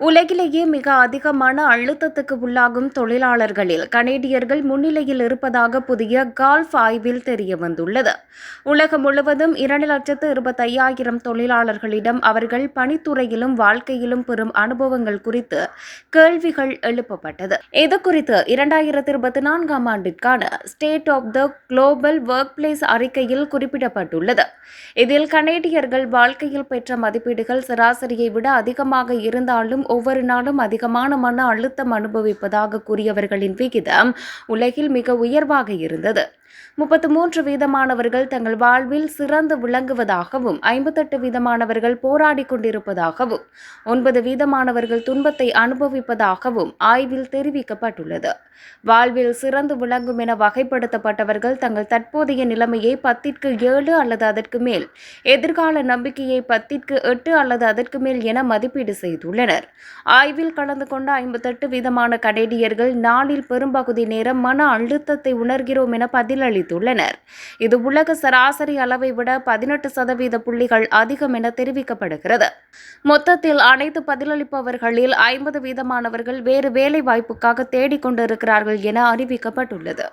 உலகிலேயே மிக அதிகமான அழுத்தத்துக்கு உள்ளாகும் தொழிலாளர்களில் கனேடியர்கள் முன்னிலையில் இருப்பதாக புதிய கால்ஃப் ஆய்வில் தெரியவந்துள்ளது உலகம் முழுவதும் இரண்டு லட்சத்து இருபத்தையாயிரம் தொழிலாளர்களிடம் அவர்கள் பணித்துறையிலும் வாழ்க்கையிலும் பெறும் அனுபவங்கள் குறித்து கேள்விகள் எழுப்பப்பட்டது. இது குறித்து இரண்டாயிரத்தி இருபத்தி நான்காம் ஆண்டிற்கான state of the global workplace அறிக்கையில் குறிப்பிடப்பட்டுள்ளது. இதில் கனேடியர்கள் வாழ்க்கையில் பெற்ற மதிப்பீடுகள் சராசரியை விட அதிகமாக இருந்தாலும் ஒவ்வொரு நாளும் அதிகமான மன அழுத்தம் அனுபவிப்பதாக கூறியவர்களின் விகிதம் உலகில் மிக உயர்வாக இருந்தது. முப்பத்து மூன்று வீதமானவர்கள் தங்கள் வாழ்வில் சிறந்து விளங்குவதாகவும் ஐம்பத்தெட்டு வீதமானவர்கள் போராடி கொண்டிருப்பதாகவும் ஒன்பது வீதமானவர்கள் துன்பத்தை அனுபவிப்பதாகவும் ஆய்வில் தெரிவிக்கப்பட்டுள்ளது. வாழ்வில் சிறந்து விளங்கும் என வகைப்படுத்தப்பட்டவர்கள் தங்கள் தற்போதைய நிலைமையை பத்திற்கு ஏழு அல்லது அதற்கு மேல் எதிர்கால நம்பிக்கையை பத்திற்கு எட்டு அல்லது அதற்கு மேல் என மதிப்பீடு செய்துள்ளனர். ஆய்வில் கலந்து கொண்ட ஐம்பத்தெட்டு வீதமான கனேடியர்கள் நாளில் பெரும்பகுதி நேரம் மன அழுத்தத்தை உணர்கிறோம் என பதிலளித்துள்ளனர். இது உலக சராசரி அளவை விட பதினெட்டு சதவீத புள்ளிகள் அதிகம் என தெரிவிக்கப்படுகிறது. மொத்தத்தில் அனைத்து பதிலளிப்பவர்களில் ஐம்பது வீதமானவர்கள் வேறு வேலை வாய்ப்புக்காக தேடிக்கொண்டிருக்கிறார்கள் என அறிவிக்கப்பட்டுள்ளது.